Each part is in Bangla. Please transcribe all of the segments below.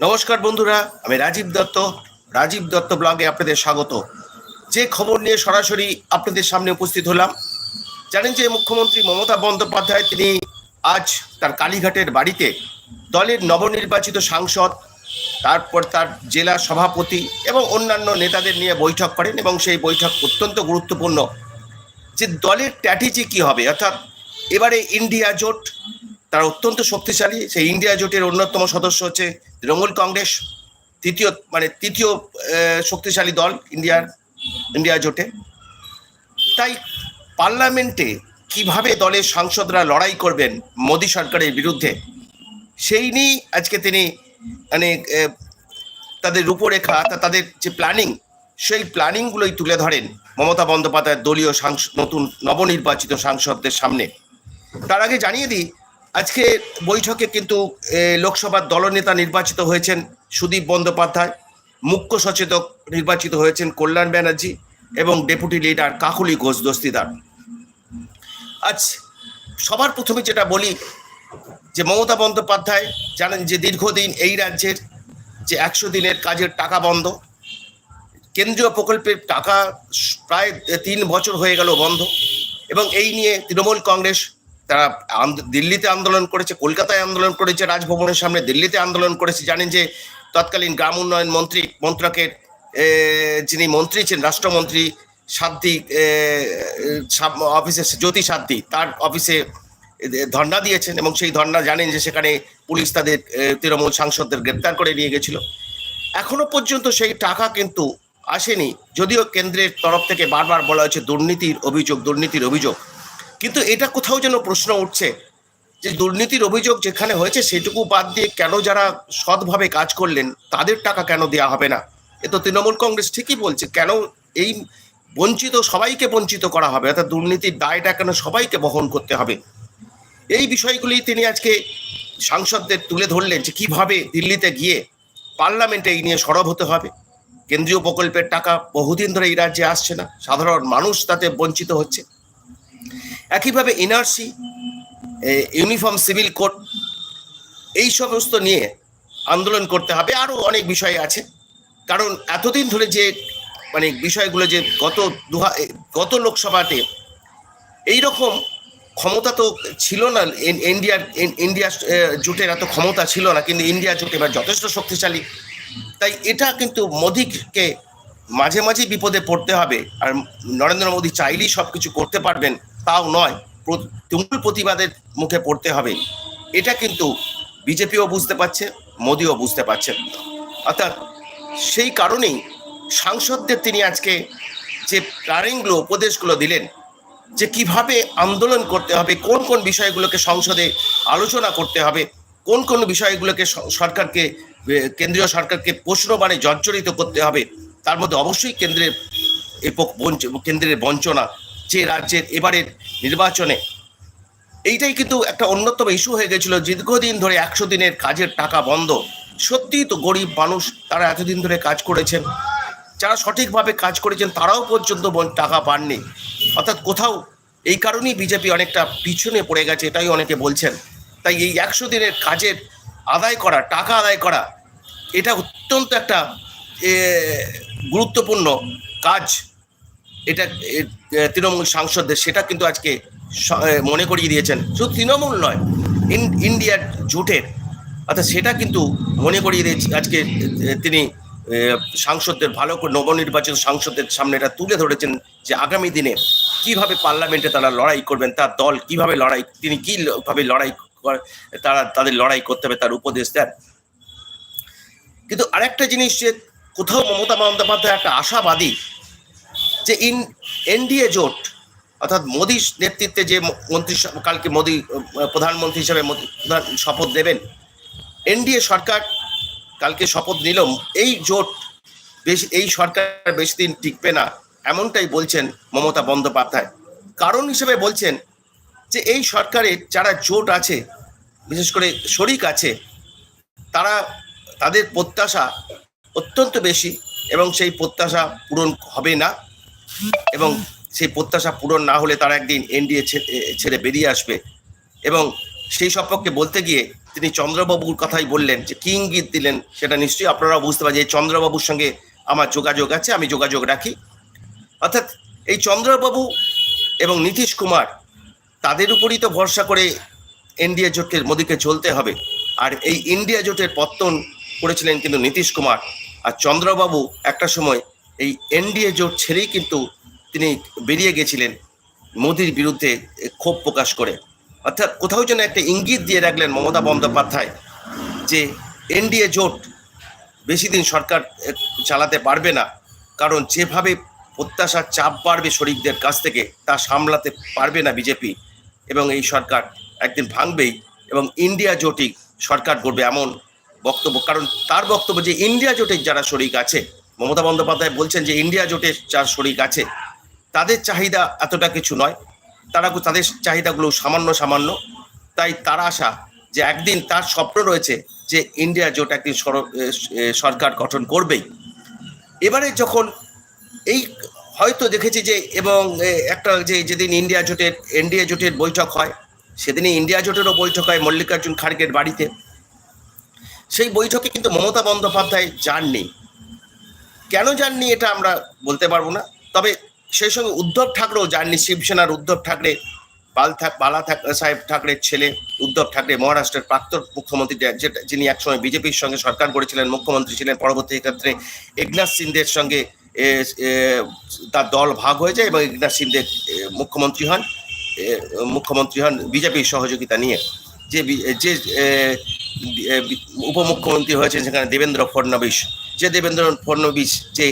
নমস্কার বন্ধুরা, আমি রাজীব দত্ত রাজীব দত্ত ব্লগে আপনাদের স্বাগত। যে খবর নিয়ে সরাসরি আপনাদের সামনে উপস্থিত হলাম, জানেন যে মুখ্যমন্ত্রী মমতা বন্দ্যোপাধ্যায় তিনি আজ তার কালীঘাটের বাড়িতে দলের নবনির্বাচিত সাংসদ, তারপর তার জেলা সভাপতি এবং অন্যান্য নেতাদের নিয়ে বৈঠক করেন এবং সেই বৈঠক অত্যন্ত গুরুত্বপূর্ণ। যে দলের স্ট্র্যাটেজি কি হবে, অর্থাৎ এবারে ইন্ডিয়া জোট, তারা অত্যন্ত শক্তিশালী, সেই ইন্ডিয়া জোটের অন্যতম সদস্য হচ্ছে তৃণমূল কংগ্রেস তৃতীয় মানে তৃতীয় শক্তিশালী দল ইন্ডিয়ার, ইন্ডিয়া জোটে। তাই পার্লামেন্টে কীভাবে দলের সাংসদরা লড়াই করবেন মোদী সরকারের বিরুদ্ধে, সেই নিয়েই আজকে তিনি মানে তাদের রূপরেখা তাদের যে প্ল্যানিং, সেই প্ল্যানিংগুলোই তুলে ধরেন মমতা বন্দ্যোপাধ্যায়ের দলীয় নতুন নবনির্বাচিত সাংসদদের সামনে। তার আগে জানিয়ে দিই আজকে বৈঠকে কিন্তু লোকসভার দলনেতা নির্বাচিত হয়েছেন সুদীপ বন্দ্যোপাধ্যায়, মুখ্য সচেতক নির্বাচিত হয়েছেন কল্যাণ ব্যানার্জি এবং ডেপুটি লিডার কাকুলি ঘোষ দস্তিদার। আজ সবার প্রথমে যেটা বলি, যে মমতা বন্দ্যোপাধ্যায় জানেন যে দীর্ঘদিন এই রাজ্যের যে একশো দিনের কাজের টাকা বন্ধ, কেন্দ্রীয় প্রকল্পের টাকা প্রায় তিন বছর হয়ে গেল বন্ধ এবং এই নিয়ে তৃণমূল কংগ্রেস তারা দিল্লিতে আন্দোলন করেছে, কলকাতায় আন্দোলন করেছে, রাজভবনের সামনে দিল্লিতে আন্দোলন করেছে। জানেন যে তৎকালীন গ্রাম উন্নয়ন মন্ত্রী মন্ত্রকের যিনি মন্ত্রী ছিলেন, রাষ্ট্রমন্ত্রী সাব- অফিসে জ্যোতি সাধ্বী, তার অফিসে ধর্ণা দিয়েছেন এবং সেই ধর্ণা জানেন যে সেখানে পুলিশ তাদের তৃণমূল সাংসদদের গ্রেপ্তার করে নিয়ে গেছিল। এখনও পর্যন্ত সেই টাকা কিন্তু আসেনি। যদিও কেন্দ্রের তরফ থেকে বারবার বলা হয়েছে, দুর্নীতির অভিযোগ দুর্নীতির অভিযোগ। কিন্তু এটা কোথাও যেন প্রশ্ন উঠছে যে দুর্নীতির অভিযোগ যেখানে হয়েছে সেটুকু বাদ দিয়ে কেন যারা সৎভাবে কাজ করলেন, তাদের টাকা কেন দেওয়া হবে না? এ তো তৃণমূল কংগ্রেস ঠিকই বলছে, কেন এই বঞ্চিত সবাইকে বঞ্চিত করা হবে, অর্থাৎ দুর্নীতির দায়টা কেন সবাইকে বহন করতে হবে? এই বিষয়গুলি তিনি আজকে সাংসদদের তুলে ধরলেন যে কীভাবে দিল্লিতে গিয়ে পার্লামেন্টে এই নিয়ে সরব হতে হবে। কেন্দ্রীয় প্রকল্পের টাকা বহুদিন ধরে এই রাজ্যে আসছে না, সাধারণ মানুষ তাতে বঞ্চিত হচ্ছে। একইভাবে এনআরসি ইউনিফর্ম, সিভিল কোড, এই সমস্ত নিয়ে আন্দোলন করতে হবে। আরও অনেক বিষয় আছে। কারণ এতদিন ধরে যে মানে বিষয়গুলো যে গত গত লোকসভাতে এই রকম ক্ষমতা তো ছিল না। ইন- ইন্ডিয়ার ইন্ডিয়া জোটের এত ক্ষমতা ছিল না, কিন্তু ইন্ডিয়া জোট এবার যথেষ্ট শক্তিশালী। তাই এটা কিন্তু মোদীকে মাঝে মাঝে বিপদে পড়তে হবে। আর নরেন্দ্র মোদী চাইলেই সব কিছু করতে পারবেন। তাও নয় তুমুল প্রতিবাদের মুখে পড়তে হবে। এটা কিন্তু বিজেপিও বুঝতে পারছে, মোদিও বুঝতে পারছেন অর্থাৎ সেই কারণেই সাংসদদের তিনি আজকে যে প্ল্যানিংগুলো উপদেশগুলো দিলেন, যে কীভাবে আন্দোলন করতে হবে, কোন কোন বিষয়গুলোকে সংসদে আলোচনা করতে হবে, কোন কোন বিষয়গুলোকে সরকারকে কেন্দ্রীয় সরকারকে প্রশ্নবাণে জর্জরিত করতে হবে, তার মধ্যে অবশ্যই কেন্দ্রের বঞ্চ- কেন্দ্রের বঞ্চনা যে রাজ্যের এবারের নির্বাচনে। এইটাই কিন্তু একটা অন্যতম ইস্যু হয়ে গেছিল। দীর্ঘদিন ধরে একশো দিনের কাজের টাকা বন্ধ। সত্যিই তো গরিব মানুষ, তারা এতদিন ধরে কাজ করেছেন। যারা সঠিকভাবে কাজ করেছেন, তারাও পর্যন্ত টাকা পাননি। অর্থাৎ কোথাও এই কারণেই বিজেপি অনেকটা পিছনে পড়ে গেছে, এটাই অনেকে বলছেন। তাই এই একশো দিনের কাজের আদায় করা, টাকা আদায় করা, এটা অত্যন্ত একটা গুরুত্বপূর্ণ কাজ। এটা তৃণমূল সাংসদদের, সেটা কিন্তু আজকে মনে করিয়ে দিয়েছেন। শুধু তৃণমূল নয়, ইন- ইন্ডিয়ার জোটের, অর্থাৎ সেটা কিন্তু মনে করিয়ে দিয়েছে, আজকে তিনি সাংসদদের, ভালো করে নবনির্বাচিত সাংসদদের সামনে এটা তুলে ধরেছেন যে আগামী দিনে কীভাবে পার্লামেন্টে তারা লড়াই করবেন, তার দল কীভাবে লড়াই, তিনি কীভাবে লড়াই তারা, তাদের লড়াই করতে হবে, তার উপদেশ দেন। কিন্তু আরেকটা জিনিস যে, কোথাও মমতা বন্দ্যোপাধ্যায় একটা আশাবাদী যে ইন, এনডিএ জোট, অর্থাৎ মোদীর নেতৃত্বে যে মন্ত্রী কালকে মোদী প্রধানমন্ত্রী হিসেবে মোদী শপথ নেবেন, এনডিএ সরকার কালকে শপথ নিল, এই জোট বেশি, এই সরকার বেশি দিন টিকবে না, এমনটাই বলছেন মমতা বন্দ্যোপাধ্যায়। কারণ হিসেবে বলছেন যে এই সরকারের যারা জোট আছে, বিশেষ করে শরিক আছে, তারা, তাদের প্রত্যাশা অত্যন্ত বেশি এবং সেই প্রত্যাশা পূরণ হবে না। এবং সেই প্রত্যাশা পূরণ না হলে তারা একদিন এনডিএ ছেড়ে বেরিয়ে আসবে। এবং সেই সম্পর্কে বলতে গিয়ে তিনি চন্দ্রবাবুর কথাই বললেন যে, কি ইঙ্গিত দিলেন। সেটা নিশ্চয়ই আপনারা বুঝতে পারেন যে চন্দ্রবাবুর সঙ্গে আমার যোগাযোগ আছে, আমি যোগাযোগ রাখি। অর্থাৎ এই চন্দ্রবাবু এবং নীতিশ কুমার, তাদের উপরই তো ভরসা করে এনডিএ জোটের মোদীকে চলতে হবে। আর এই ইন্ডিয়া জোটের পত্তন করেছিলেন কিন্তু নীতিশ কুমার। আর চন্দ্রবাবু একটা সময় এই এনডিএ জোট ছেড়েই কিন্তু তিনি বেরিয়ে গেছিলেন মোদির বিরুদ্ধে ক্ষোভ প্রকাশ করে। অর্থাৎ কোথাও যেন একটা ইঙ্গিত দিয়ে রাখলেন মমতা বন্দ্যোপাধ্যায় যে এনডিএ জোট বেশি দিন সরকার চালাতে পারবে না, কারণ যেভাবে প্রত্যাশার চাপ বাড়বে শরিকদের কাছ থেকে, তা সামলাতে পারবে না বিজেপি এবং এই সরকার একদিন ভাঙবেই এবং ইন্ডিয়া জোটই সরকার করবে এমন বক্তব্য। কারণ তার বক্তব্য যে ইন্ডিয়া জোটের যারা শরিক আছে মমতা বন্দ্যোপাধ্যায় বলছেন যে ইন্ডিয়া জোটের যার শরিক আছে, তাদের চাহিদা এতটা কিছু নয়। তারা তাদের চাহিদাগুলো সামান্য সামান্য। তাই তার আশা যে একদিন তার স্বপ্ন রয়েছে যে ইন্ডিয়া জোট একদিন সরকার গঠন করবেই। এবারে যখন এই হয়তো দেখেছি যে এবং একটা যে যেদিন ইন্ডিয়া জোটের, এনডিএ জোটের বৈঠক হয়, সেদিনই ইন্ডিয়া জোটেরও বৈঠক হয় মল্লিকার্জুন খাড়গের বাড়িতে। সেই বৈঠকে কিন্তু মমতা বন্দ্যোপাধ্যায় যাননি। কেন যাননি এটা আমরা বলতে পারব না। তবে সেই সঙ্গে উদ্ধব ঠাকরেও যাননি শিবসেনার উদ্ধব ঠাকরে, বাল থাক বালা থাক সাহেব ঠাকরের ছেলে উদ্ধব ঠাকরে, মহারাষ্ট্রের প্রাক্তন মুখ্যমন্ত্রী যিনি একসময় বিজেপির সঙ্গে সরকার করেছিলেন, মুখ্যমন্ত্রী ছিলেন, পরবর্তী ক্ষেত্রে একনাথ সিন্ধের সঙ্গে তার দল ভাগ হয়ে যায় এবং একনাথ সিন্ধে মুখ্যমন্ত্রী হন। মুখ্যমন্ত্রী হন বিজেপির সহযোগিতা নিয়ে। যে যে উপমুখ্যমন্ত্রী হয়েছেন সেখানে দেবেন্দ্র ফডনবিস যে দেবেন্দ্র ফডনবিস যে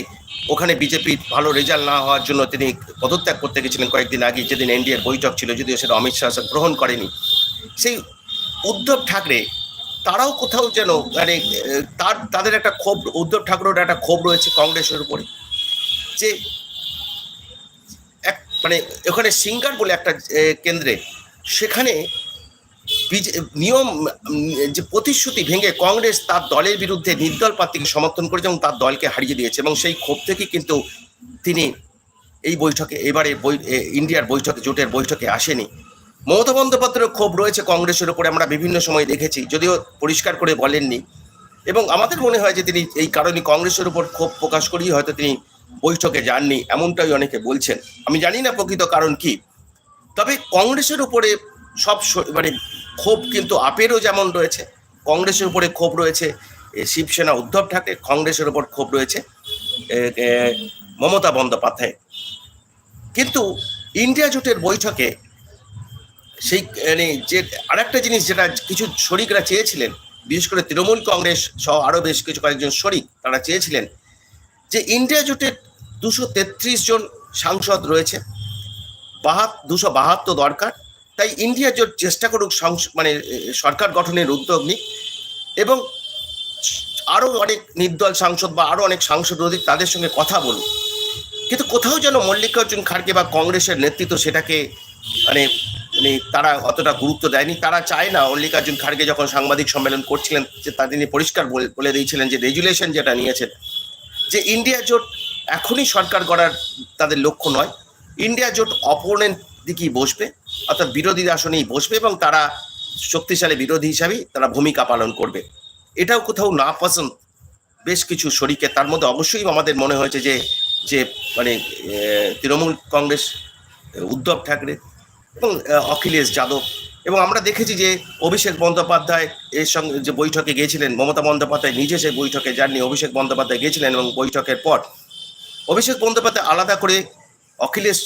ওখানে বিজেপির ভালো রেজাল্ট না হওয়ার জন্য তিনি পদত্যাগ করতে গেছিলেন কয়েকদিন আগে, যেদিন এনডিএর বৈঠক ছিল, যদিও সেটা অমিত শাহ গ্রহণ করেনি। সেই উদ্ধব ঠাকরে, তারাও কোথাও যেন মানে তার, তাদের একটা ক্ষোভ, উদ্ধব ঠাকরের একটা ক্ষোভ রয়েছে কংগ্রেসের উপরে। যে এক মানে ওখানে সিঙ্গার বলে একটা কেন্দ্রে, সেখানে নিয়ম, যে প্রতিশ্রুতি ভেঙে কংগ্রেস তার দলের বিরুদ্ধে নির্দল প্রার্থীকে সমর্থন করেছে এবং তার দলকে হারিয়ে দিয়েছে এবং সেই ক্ষোভ থেকে কিন্তু তিনি এই বৈঠকে, এবারে ইন্ডিয়ার বৈঠকে, জোটের বৈঠকে আসেনি। মমতা বন্দ্যোপাধ্যায়ের ক্ষোভ রয়েছে কংগ্রেসের উপরে আমরা বিভিন্ন সময় দেখেছি, যদিও পরিষ্কার করে বলেননি। এবং আমাদের মনে হয় যে তিনি এই কারণে কংগ্রেসের উপর ক্ষোভ প্রকাশ করেই হয়তো তিনি বৈঠকে যাননি, এমনটাই অনেকে বলছেন। আমি জানি না প্রকৃত কারণ কি। তবে কংগ্রেসের উপরে সব মানে ক্ষোভ কিন্তু আপেরও যেমন রয়েছে, কংগ্রেসের উপরে ক্ষোভ রয়েছে শিবসেনা উদ্ধব ঠাকরে কংগ্রেসের উপর ক্ষোভ রয়েছে মমতা বন্দ্যোপাধ্যায়। কিন্তু ইন্ডিয়া জোটের বৈঠকে সেই মানে যে, আরেকটা জিনিস যেটা কিছু শরিকরা চেয়েছিলেন, বিশেষ করে তৃণমূল কংগ্রেস সহ আরও বেশ কিছু কয়েকজন শরিক তারা চেয়েছিলেন যে ইন্ডিয়া জোটের দুশো তেত্রিশ জন সাংসদ রয়েছে, বাহাত, দুশো বাহাত্তর দরকার তাই ইন্ডিয়া জোট চেষ্টা করুক মানে সরকার গঠনের উদ্যোগ নিক এবং আরও অনেক নির্দল সাংসদ বা আরও অনেক সাংসদ রয়েছে তাদের সঙ্গে কথা বলুন কিন্তু কোথাও যেন মল্লিকার্জুন খাড়গে বা কংগ্রেসের নেতৃত্ব সেটাকে মানে মানে তারা অতটা গুরুত্ব দেয়নি। তারা চায় না মল্লিকার্জুন খাড়গে যখন সাংবাদিক সম্মেলন করছিলেন, যে তা তিনি পরিষ্কার বলে- বলে দিয়েছিলেন যে রেজুলেশন যেটা নিয়েছেন, যে ইন্ডিয়া জোট এখনই সরকার গড়ার তাদের লক্ষ্য নয়। ইন্ডিয়া জোট অপোনেন্ট দিকেই বসবে। অর্থাৎ বিরোধী আসনেই বসবে এবং তারা শক্তিশালী বিরোধী হিসাবেই তারা ভূমিকা পালন করবে। এটাও কোথাও না পছন্দ বেশ কিছু শরিকে তার মধ্যে অবশ্যই আমাদের মনে হয়েছে যে যে মানে তৃণমূল কংগ্রেস উদ্ধব ঠাকরে এবং অখিলেশ যাদব এবং আমরা দেখেছি যে অভিষেক বন্দ্যোপাধ্যায় এর সঙ্গে যে বৈঠকে গিয়েছিলেন, মমতা বন্দ্যোপাধ্যায় নিজে সেই বৈঠকে যাননি, অভিষেক বন্দ্যোপাধ্যায় গিয়েছিলেন এবং বৈঠকের পর অভিষেক বন্দ্যোপাধ্যায় আলাদা করে অখিলেশ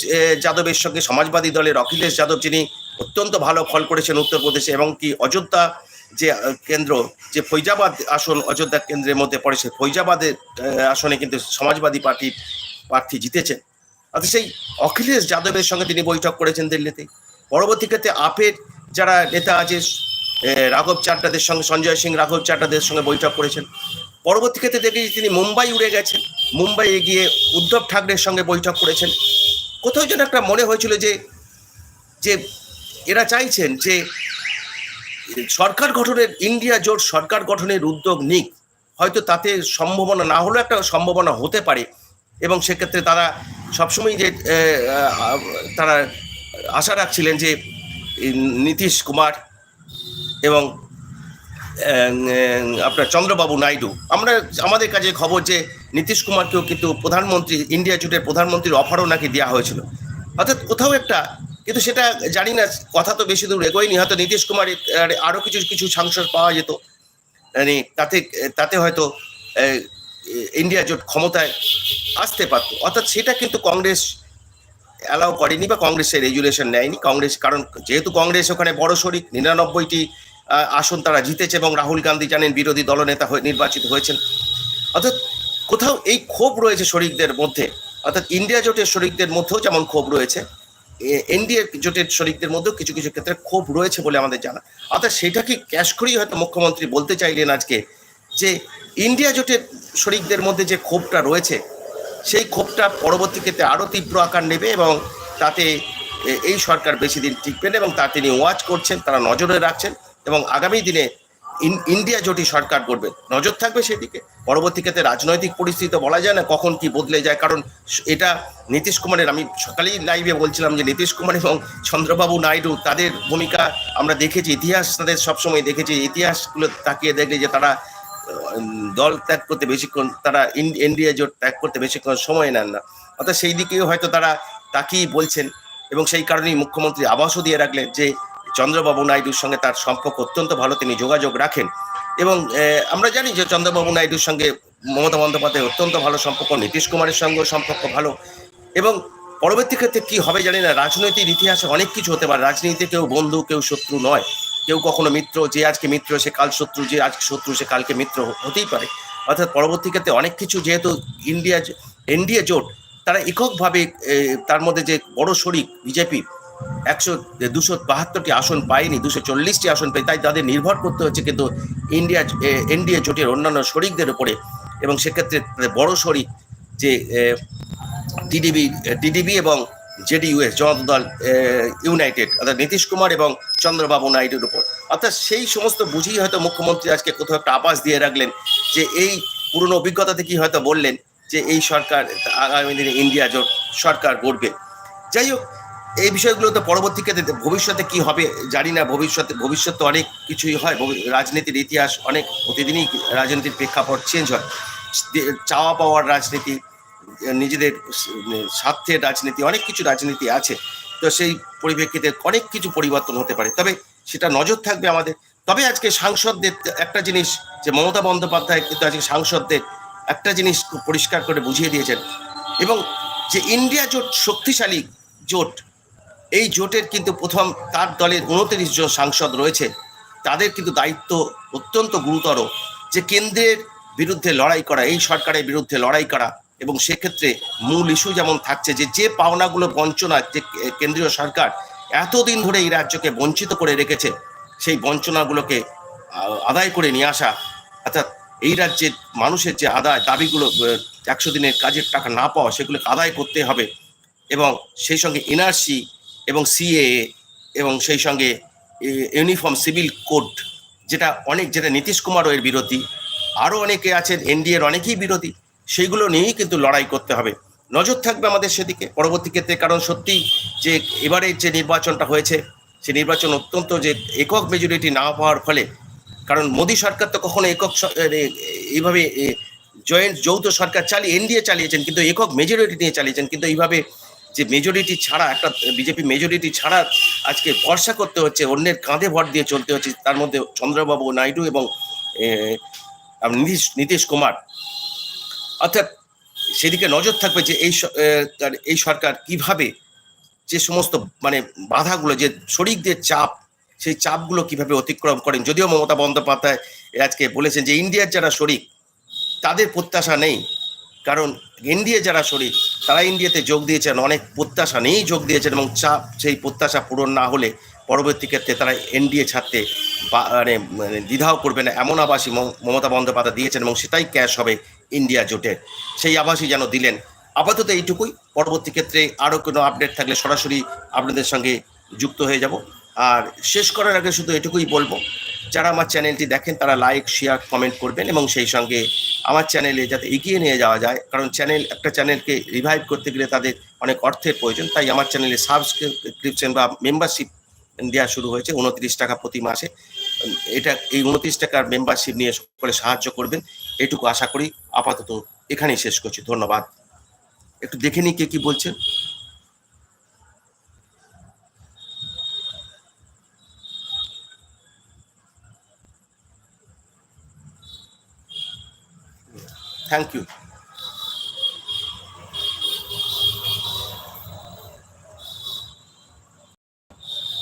যাদবের সঙ্গে সমাজবাদী দলের অখিলেশ যাদব, যিনি অত্যন্ত ভালো ফল করেছেন উত্তরপ্রদেশে এবং কি অযোধ্যা যে কেন্দ্র, যে ফৈজাবাদ আসন অযোধ্যা কেন্দ্রের মধ্যে পড়ে সেই ফৈজাবাদের আসনে কিন্তু সমাজবাদী পার্টির প্রার্থী জিতেছেন। অর্থাৎ সেই অখিলেশ যাদবের সঙ্গে তিনি বৈঠক করেছেন দিল্লিতে। পরবর্তী ক্ষেত্রে আপের যারা নেতা আছে রাঘব চাড্ডাদের সঙ্গে, সঞ্জয় সিং রাঘব চাড্ডাদের সঙ্গে বৈঠক করেছেন। পরবর্তী ক্ষেত্রে দেখেছি তিনি মুম্বাই উড়ে গেছেন। মুম্বাইয়ে গিয়ে উদ্ধব ঠাকরের সঙ্গে বৈঠক করেছেন। কোথাও যেন একটা মনে হয়েছিল যে যে এরা চাইছেন যে সরকার গঠনের, ইন্ডিয়া জোট সরকার গঠনের উদ্যোগ নিক। হয়তো তাতে সম্ভাবনা না হলেও একটা সম্ভাবনা হতে পারে। এবং সেক্ষেত্রে তারা সবসময় যে তারা আশা রাখছিলেন যে, নীতিশ কুমার এবং আপনার চন্দ্রবাবু নাইডু। আমরা, আমাদের কাছে খবর যে নীতিশ কুমারকেও কিন্তু প্রধানমন্ত্রী, ইন্ডিয়া জুটের প্রধানমন্ত্রীর অফারও নাকি দেওয়া হয়েছিল। অর্থাৎ কোথাও একটা, কিন্তু সেটা জানি না, কথা তো বেশি দূর এগোয়নি, হয়তো নীতিশ কুমার আরও কিছু কিছু সাংসদ পাওয়া যেত। মানে তাতে তাতে হয়তো ইন্ডিয়া জোট ক্ষমতায় আসতে পারতো। অর্থাৎ সেটা কিন্তু কংগ্রেস অ্যালাউ করেনি বা কংগ্রেসের রেজুলেশন নেয়নি। কংগ্রেস, কারণ যেহেতু কংগ্রেস ওখানে বড় শরিক, নিরানব্বইটি আসন তারা জিতেছে এবং রাহুল গান্ধী জানেন বিরোধী দলনেতা হয়ে নির্বাচিত হয়েছেন। অর্থাৎ কোথাও এই ক্ষোভ রয়েছে শরিকদের মধ্যে। অর্থাৎ ইন্ডিয়া জোটের শরিকদের মধ্যেও যেমন ক্ষোভ রয়েছে এনডিএ জোটের শরিকদের মধ্যেও কিছু কিছু ক্ষেত্রে ক্ষোভ রয়েছে বলে আমাদের জানা। অর্থাৎ সেটাকে ক্যাশ করেই হয়তো মুখ্যমন্ত্রী বলতে চাইলেন আজকে যে ইন্ডিয়া জোটের শরিকদের মধ্যে যে ক্ষোভটা রয়েছে, সেই ক্ষোভটা পরবর্তী ক্ষেত্রে আরও তীব্র আকার নেবে এবং তাতে এই সরকার বেশি দিন টিকবেন এবং তা তিনি ওয়াচ করছেন, তারা নজরে রাখছেন। এবং আগামী দিনে ইন- ইন্ডিয়া জোটই সরকার করবে। নজর থাকবে সেদিকে। পরবর্তী ক্ষেত্রে রাজনৈতিক পরিস্থিতি বলা যায় না কখন কি বদলে যায়, কারণ এটা নীতিশ কুমারের, আমি সকালেই লাইভে বলছিলাম যে নীতিশ কুমার এবং চন্দ্রবাবু নাইডু, তাদের ভূমিকা আমরা দেখেছি, ইতিহাস তাদের সবসময় দেখেছি, ইতিহাসগুলো তাকিয়ে দেখলে যে তারা দল ত্যাগ করতে বেশিক্ষণ, তারা ইন্ডিয়া জোট ত্যাগ করতে বেশিক্ষণ সময় নেন না। অর্থাৎ সেই দিকেও হয়তো তারা তাকিয়ে বলছেন এবং সেই কারণেই মুখ্যমন্ত্রী আবাসও দিয়ে রাখলেন যে চন্দ্রবাবু নাইডুর সঙ্গে তার সম্পর্ক অত্যন্ত ভালো, তিনি যোগাযোগ রাখেন। এবং আমরা জানি যে চন্দ্রবাবু নাইডুর সঙ্গে মমতা বন্দ্যোপাধ্যায় অত্যন্ত ভালো সম্পর্ক, নীতিশ কুমারের সঙ্গেও সম্পর্ক ভালো। এবং পরবর্তী ক্ষেত্রে কি হবে জানি না, রাজনৈতিক ইতিহাসে অনেক কিছু হতে পারে। রাজনীতিতে কেউ বন্ধু, কেউ শত্রু নয়। কেউ কখনো মিত্র, যে আজকে মিত্র, সে কাল শত্রু, যে আজকে শত্রু, সে কালকে মিত্র হতেই পারে। অর্থাৎ পরবর্তী ক্ষেত্রে অনেক কিছু যেহেতু ইন্ডিয়া, এনডিএ জোট, তারা এককভাবে তার মধ্যে যে বড় শরিক, বিজেপি একশো দুশো বাহাত্তরটি আসন পায়নি, দুশো চল্লিশটি আসন পেয়ে, তাই তাদের নির্ভর করতে হচ্ছে কিন্তু ইন্ডিয়া এনডিএ জোটের অন্যান্য শরিকদের উপরে। এবং সেক্ষেত্রে তাদের বড় শরিক যে টিডিবি টিডিবি এবং জেডিইউএস দল ইউনাইটেড, অর্থাৎ নীতিশ কুমার এবং চন্দ্রবাবু নাইডুর উপর। অর্থাৎ সেই সমস্ত বুঝেই হয়তো মুখ্যমন্ত্রী আজকে কোথাও একটা আবাস দিয়ে রাখলেন যে, এই পুরনো অভিজ্ঞতা থেকেই হয়তো বললেন যে, এই সরকার, আগামী দিনে ইন্ডিয়া জোট সরকার গড়বে। যাই হোক এই বিষয়গুলো তো পরবর্তী ক্ষেত্রে ভবিষ্যতে কি হবে জানি না, ভবিষ্যতে, ভবিষ্যৎ তো অনেক কিছুই হয় রাজনীতির ইতিহাস অনেক প্রতিদিনই রাজনীতির প্রেক্ষাপট চেঞ্জ হয়। চাওয়া পাওয়ার রাজনীতি, নিজেদের স্বার্থের রাজনীতি, অনেক কিছু রাজনীতি আছে। তো সেই পরিপ্রেক্ষিতে অনেক কিছু পরিবর্তন হতে পারে। তবে সেটা নজর থাকবে আমাদের। তবে আজকে সাংসদদের একটা জিনিস, যে মমতা বন্দ্যোপাধ্যায় কিন্তু আজকে সাংসদদের একটা জিনিস পরিষ্কার করে বুঝিয়ে দিয়েছেন। এবং যে ইন্ডিয়া জোট শক্তিশালী জোট এই জোটের কিন্তু প্রথম তার দলের উনত্রিশ জন সাংসদ রয়েছে। তাদের কিন্তু দায়িত্ব অত্যন্ত গুরুতর যে কেন্দ্রের বিরুদ্ধে লড়াই করা, এই সরকারের বিরুদ্ধে লড়াই করা এবং সেক্ষেত্রে মূল ইস্যু যেমন থাকছে যে যে পাওনাগুলো বঞ্চনা যে কেন্দ্রীয় সরকার এতদিন ধরে এই রাজ্যকে বঞ্চিত করে রেখেছে, সেই বঞ্চনাগুলোকে আদায় করে নিয়ে আসা, অর্থাৎ এই রাজ্যের মানুষের যে আদায়, দাবিগুলো একশো দিনের কাজের টাকা না পাওয়া, সেগুলোকে আদায় করতে হবে এবং সেই সঙ্গে এনআরসি এবং সিএএ এবং সেই সঙ্গে ইউনিফর্ম সিভিল কোড যেটা অনেক, যেটা নীতিশ কুমারও এর বিরোধী আরও অনেকে আছেন এনডিএর অনেকেই বিরোধী সেইগুলো নিয়েই কিন্তু লড়াই করতে হবে। নজর থাকবে আমাদের সেদিকে পরবর্তী ক্ষেত্রে, কারণ সত্যি যে এবারের যে নির্বাচনটা হয়েছে, সে নির্বাচন অত্যন্ত যে একক মেজরিটি না পাওয়ার ফলে, কারণ মোদী সরকার তো কখনো একক এইভাবে জয়েন্ট, যৌথ সরকার চালিয়ে এনডিএ চালিয়েছেন, কিন্তু একক মেজরিটি নিয়ে চালিয়েছেন, কিন্তু এইভাবে যে মেজরিটি ছাড়া, একটা বিজেপি মেজরিটি ছাড়া আজকে ভরসা করতে হচ্ছে, অন্যের কাঁধে ভর দিয়ে চলতে হচ্ছে, তার মধ্যে চন্দ্রবাবু নাইডু এবং নীতিশ নীতিশ কুমার। অর্থাৎ সেদিকে নজর থাকবে যে এই এই সরকার কীভাবে যে সমস্ত মানে বাধাগুলো, যে শরিকদের চাপ, সেই চাপগুলো কীভাবে অতিক্রম করেন। যদিও মমতা বন্দ্যোপাধ্যায় আজকে বলেছেন যে, ইন্ডিয়ার যারা শরিক, তাদের প্রত্যাশা নেই। কারণ ইন্ডিয়া যারা শরিক তারা ইন্ডিয়াতে যোগ দিয়েছেন, অনেক প্রত্যাশা নেই যোগ দিয়েছেন এবং চাপ সেই প্রত্যাশা পূরণ না হলে পরবর্তী ক্ষেত্রে তারা এনডিএ ছাড়তে মানে মানে দ্বিধাও করবে না, এমন আবাসই মম- মমতা বন্দ্যোপাধ্যায় দিয়েছেন এবং সেটাই ক্যাশ হবে ইন্ডিয়া জোটের। সেই আবাসই যেন দিলেন। আপাতত এইটুকুই। পরবর্তী ক্ষেত্রে আরও কোনো আপডেট থাকলে সরাসরি আপনাদের সঙ্গে যুক্ত হয়ে যাব। আর শেষ করার আগে শুধু এটুকুই বলব যারা আমার চ্যানেলটি দেখেন, তারা লাইক শেয়ার কমেন্ট করবেন এবং সেই সঙ্গে আমার চ্যানেলে যাতে এগিয়ে নিয়ে যাওয়া যায়, কারণ চ্যানেল, একটা চ্যানেলকে রিভাইভ করতে গেলে তাদের অনেক অর্থের প্রয়োজন, তাই আমার চ্যানেলে সাবস্ক্রিপশন বা মেম্বারশিপ দেওয়া শুরু হয়েছে উনত্রিশ টাকা প্রতি মাসে। এটা, এই উনত্রিশ টাকার মেম্বারশিপ নিয়ে সকলে সাহায্য করবেন, এটুকু আশা করি, আপাতত এখানেই শেষ করছি, ধন্যবাদ। একটু দেখে নিই কে কি বলছেন Thank you.